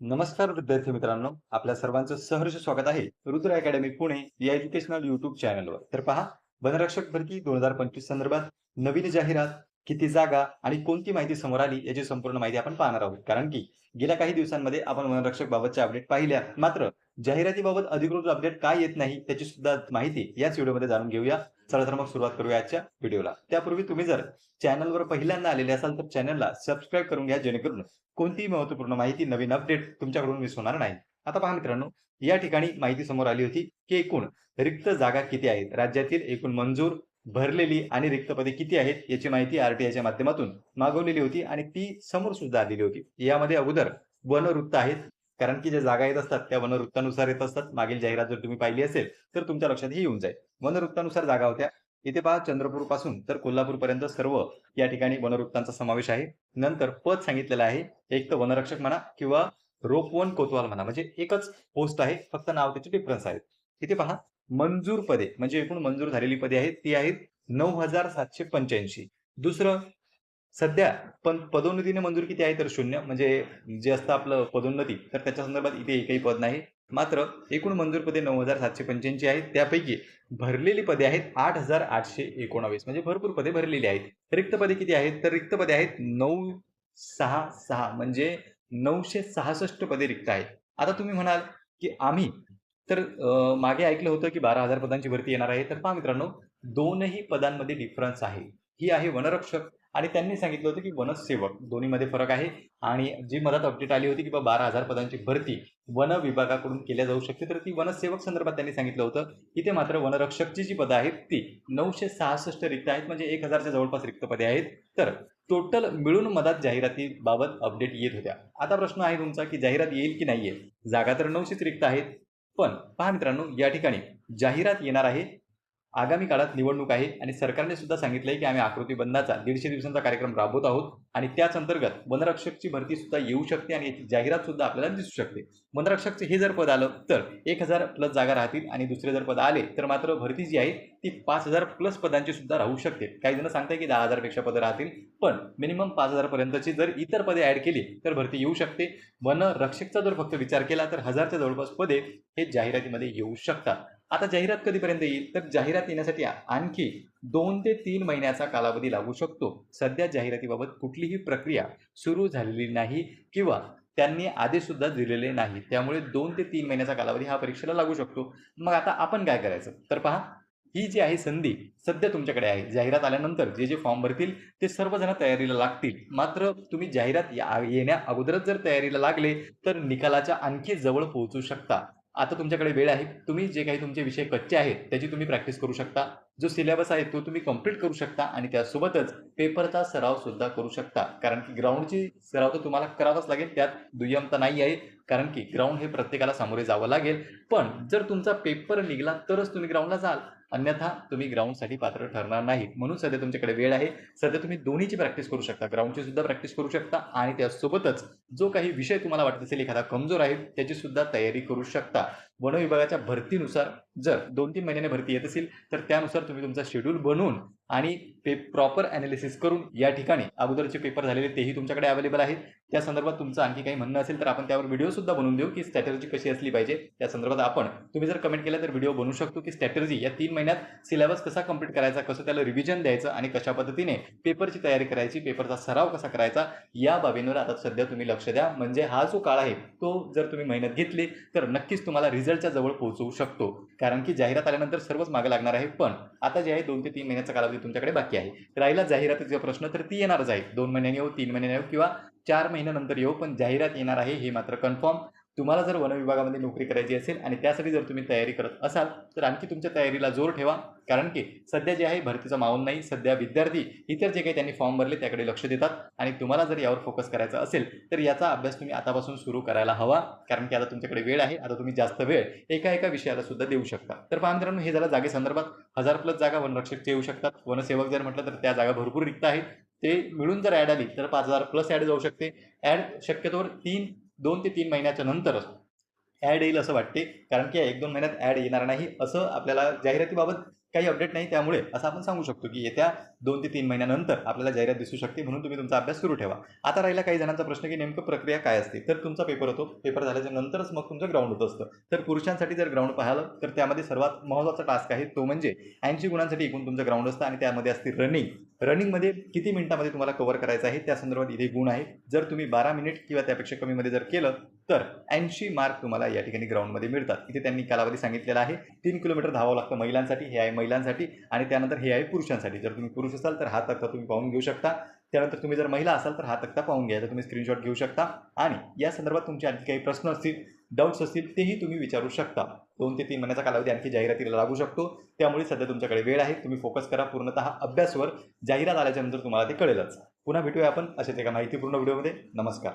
नमस्कार विद्यार्थी मित्रांनो आपल्या सर्वांचं सहर्ष स्वागत आहे रुद्र अकॅडमी पुणे या एज्युकेशनल युट्यूब चॅनलवर तर पहा वनरक्षक भरती दोन हजार पंचवीस संदर्भात नवीन जाहिरात किती जागा आणि कोणती माहिती समोर आली याची संपूर्ण माहिती आपण पाहणार आहोत. कारण की गेल्या काही दिवसांमध्ये आपण वनरक्षक बाबतच्या अपडेट पाहिल्या मात्र जाहिरातीबाबत अधिकृत अपडेट काय येत नाही त्याची सुद्धा माहिती याच व्हिडिओमध्ये जाणून घेऊया. चला तर मग सुरुवात करूया आजच्या व्हिडिओला. त्यापूर्वी तुम्ही जर चॅनलवर पहिल्यांदा आलेले असाल तर चॅनलला सबस्क्राईब करून घ्या जेणेकरून कोणतीही महत्त्वपूर्ण माहिती नवीन अपडेट तुमच्याकडून मिस होणार नाही. आता पहा मित्रांनो या ठिकाणी माहिती समोर आली होती की एकूण रिक्त जागा किती आहेत? राज्यातील एकूण मंजूर भरलेली आणि रिक्त पदे किती आहेत याची माहिती आरटीआयच्या माध्यमातून मागवलेली होती आणि ती समोर सुद्धा आलेली होती. यामध्ये अगोदर वनवृत्त आहेत कारण की ज्या जागा येत असतात त्या वनवृत्तानुसार येत असतात. मागील जाहिरात जर तुम्ही पाहिली असेल तर तुमच्या लक्षात ही येऊन जाईल. वनवृत्तानुसार जागा होत्या. इथे पहा चंद्रपूरपासून तर कोल्हापूर पर्यंत सर्व या ठिकाणी वनवृत्तांचा समावेश आहे. नंतर पद सांगितलेलं आहे एक तर वनरक्षक म्हणा किंवा रोपवन कोतवाल म्हणा. म्हणजे एकच पोस्ट आहे फक्त नाव त्याचे डिफरन्स आहेत. इथे पहा मंजूर पदे म्हणजे एकूण मंजूर झालेली पदे आहेत ती आहेत नऊ हजार सातशे पंच्याऐंशी. दुसरं सध्या पण पदोन्नतीने मंजूर किती आहे तर शून्य. म्हणजे जे असतं आपलं पदोन्नती तर त्याच्या संदर्भात इथे एकही पद नाही. मात्र एकूण मंजूर पदे नऊ हजार सातशे पंच्याऐंशी आहेत. त्यापैकी भरलेली पदे आहेत आठ हजार आठशे एकोणावीस. म्हणजे भरपूर पदे भरलेली आहेत. रिक्त पदे किती आहेत? तर रिक्त पदे आहेत नऊ सहा सहा. म्हणजे नऊशे सहासष्ट पदे रिक्त आहेत. आता तुम्ही म्हणाल की आम्ही तर मागे ऐकलं होतं की बारा हजार पदांची भरती येणार आहे. तर पहा मित्रांनो दोनही पदांमध्ये डिफरन्स आहे. ही आहे वनरक्षक. आणि त्यांनी सांगितलं होतं की वनसेवक दोन्हीमध्ये फरक आहे. आणि जी मदत अपडेट आली होती की बा बारा हजार पदांची भरती वन विभागाकडून केल्या जाऊ शकते तर ती वनसेवक संदर्भात त्यांनी सांगितलं होतं इथे मात्र वनरक्षकची जी पदं आहेत ती नऊशे सहासष्ट रिक्त आहेत म्हणजे एक हजारच्या जवळपास रिक्त पदे आहेत. तर टोटल मिळून मदत जाहिरातीबाबत अपडेट येत होत्या. आता प्रश्न आहे तुमचा की जाहिरात येईल की नाही येईल जागा तर नऊशेच रिक्त आहेत पण पहा मित्रांनो या ठिकाणी जाहिरात येणार आहे आगामी काळात निवडणूक आहे आणि सरकारने सुद्धा सांगितलं आहे की आम्ही आकृती बंधाचा दीडशे दिवसांचा कार्यक्रम राबवत आहोत आणि त्याच अंतर्गत वनरक्षकची भरती सुद्धा येऊ शकते आणि याची जाहिरात सुद्धा आपल्याला दिसू शकते. वनरक्षकचे हे जर पद आलं तर एक हजार प्लस जागा राहतील आणि दुसरे जर पद आले तर मात्र भरती जी आहे ती पाच हजार प्लस पदांची सुद्धा राहू शकते. काही जण सांगताय की दहा हजारपेक्षा पदं राहतील पण मिनिमम पाच हजारपर्यंतची जर इतर पदे ॲड केली तर भरती येऊ शकते. वनरक्षकचा जर फक्त विचार केला तर हजारच्या जवळपास पदे हे जाहिरातीमध्ये येऊ शकतात. आता जाहिरात कधीपर्यंत येईल? तर जाहिरात येण्यासाठी आणखी दोन ते तीन महिन्याचा कालावधी लागू शकतो. सध्या जाहिरातीबाबत कुठलीही प्रक्रिया सुरू झालेली नाही किंवा त्यांनी आदेशसुद्धा दिलेले नाही. त्यामुळे दोन ते तीन महिन्याचा कालावधी हा परीक्षेला लागू शकतो. मग आता आपण काय करायचं? तर पहा ही जी आहे संधी सध्या तुमच्याकडे आहे. जाहिरात आल्यानंतर जे जे फॉर्म भरतील ते सर्वजण तयारीला लागतील. मात्र तुम्ही जाहिरात या- येण्या अगोदरच जर तयारीला लागले तर निकालाच्या आणखी जवळ पोहोचू शकता. आता तुमच्याकडे वेळ आहे. तुम्ही जे काही तुमचे विषय कच्चे आहेत त्याची तुम्ही प्रॅक्टिस करू शकता. जो सिलेबस आहे तो तुम्ही कंप्लीट करू शकता आणि त्यासोबतच पेपरचा सराव सुद्धा करू शकता. कारण की ग्राउंडची सराव तर तुम्हाला करावाच लागेल त्यात दुय्यमता नाही आहे. कारण की ग्राउंड हे प्रत्येकाला सामोरे जावं लागेल. पण जर तुमचा पेपर निघाला तरच तुम्ही ग्राउंडला जाल. अन्यथा तुम्ही ग्राउंडसाठी पात्र ठरणार नाही म्हणून सध्या तुमच्याकडे वेळ आहे. सध्या तुम्ही दोन्हीची प्रॅक्टिस करू शकता. ग्राउंडची सुद्धा प्रॅक्टिस करू शकता आणि त्यासोबतच जो काही विषय तुम्हाला वाटत असेल एखादा कमजोर आहे त्याची सुद्धा तयारी करू शकता. वन विभागाच्या भरतीनुसार जर दोन तीन महिन्याने भरती येत असेल तर त्यानुसार तुम्ही तुमचा शेड्यूल बनवून आणि पे प्रॉपर अनालिसिस करून या ठिकाणी अगोदरचे पेपर झालेले तेही तुमच्याकडे अवेलेबल आहेत. त्या संदर्भात तुमचं आणखी काही म्हणणं असेल तर आपण त्यावर व्हिडिओ सुद्धा बनवून देऊ की स्ट्रॅटर्जी कशी असली पाहिजे. त्या संदर्भात आपण तुम्ही जर कमेंट केलं तर व्हिडिओ बनवू शकतो की स्ट्रॅटर्जी या तीन महिन्यात सिलेबस कसा कंप्लीट करायचा कसं त्याला रिव्हिजन द्यायचं आणि कशा पद्धतीने पेपरची तयारी करायची पेपरचा सराव कसा करायचा या बाबींवर आता सध्या तुम्ही लक्ष द्या. म्हणजे हा जो काळ आहे तो जर तुम्ही मेहनत घेतली तर नक्कीच तुम्हाला रिझल्टच्या जवळ पोहोचवू शकतो. कारण की जाहिरात आल्यानंतर सर्वच मागे लागणार आहे. पण आता जे आहे दोन ते तीन महिन्याचा कालावधी तुमच्याकडे बाकी आहे. राहिला जाहिरातीचा प्रश्न तर ती येणारच आहे. दोन महिन्याने येऊ तीन महिन्याने येऊ किंवा चार महिन्यानंतर येऊ पण जाहिरात येणार आहे हे मात्र कन्फर्म. तुम्हाला जर वन विभागामध्ये नोकरी करायची असेल आणि त्यासाठी जर तुम्ही तयारी करत असाल तर आणखी तुमच्या तयारीला जोर ठेवा. कारण की सध्या जे आहे भरतीचं माहोल नाही. सध्या विद्यार्थी इतर जे काही त्यांनी फॉर्म भरले त्याकडे लक्ष देतात. आणि तुम्हाला जर यावर फोकस करायचा असेल तर याचा अभ्यास तुम्ही आतापासून सुरू करायला हवा. कारण की आता तुमच्याकडे वेळ आहे. आता तुम्ही जास्त वेळ एका एका विषयाला सुद्धा देऊ शकता. तर पहा मित्रांनो हे झालं जागेसंदर्भात हजार प्लस जागा वनरक्षकच्या येऊ शकतात. वनसेवक जर म्हटलं तर त्या जागा भरपूर रिक्त आहेत. ते मिळून जर ॲड आली तर पाच हजार प्लस ॲड जाऊ शकते. ॲड शक्यतोवर तीन दोन ते तीन महिन्याच्या नंतरच ॲड येईल असं वाटते. कारण की एक दोन महिन्यात ॲड येणार नाही असं आपल्याला जाहिरातीबाबत काही अपडेट नाही त्यामुळे असं आपण सांगू शकतो की येत्या दोन ते तीन महिन्यानंतर आपल्याला जाहिरात दिसू शकते म्हणून तुम्ही तुमचा अभ्यास सुरू ठेवा. आता राहिला काही जणांचा प्रश्न की नेमकं प्रक्रिया काय असते? तर तुमचा पेपर होतो पेपर झाल्याच्या नंतरच मग तुमचं ग्राउंड होत असतं. तर पुरुषांसाठी जर ग्राउंड पाहिलं तर त्यामध्ये सर्वात महत्त्वाचा टास्क आहे तो म्हणजे ऐंशी गुणांसाठी एकूण तुमचं ग्राउंड असतं आणि त्यामध्ये असते रनिंग रनिंगमध्ये किती मिनिटामध्ये तुम्हाला कव्हर करायचं आहे? त्या संदर्भात इथे गुण आहे जर तुम्ही बारा मिनिट किंवा त्यापेक्षा कमीमध्ये जर केलं तर ऐंशी मार्क तुम्हाला या ठिकाणी ग्राउंडमध्ये मिळतात. इथे त्यांनी कालावधी सांगितलेला आहे. तीन किलोमीटर धावावं लागतं महिलांसाठी. हे आहे महिलांसाठी आणि त्यानंतर हे आहे पुरुषांसाठी. जर तुम्ही पुरुष असाल तर हा तक्ता तुम्ही पाहून घेऊ शकता. त्यानंतर तुम्ही जर महिला असाल तर हा तक्ता पाहून घ्यायचा तुम्ही स्क्रीनशॉट घेऊ शकता. आणि या संदर्भात तुमचे आणखी काही प्रश्न असतील डाऊट्स असतील तेही तुम्ही विचारू शकता. दोन ते तीन महिन्याचा कालावधी आणखी जाहिरातीला लागू शकतो. त्यामुळे सध्या तुमच्याकडे वेळ आहे. तुम्ही फोकस करा पूर्णतः अभ्यासवर. जाहिरात आल्याच्यानंतर तुम्हाला ते कळेलच. पुन्हा भेटूया आपण अशाच एका माहितीपूर्ण व्हिडिओमध्ये. नमस्कार.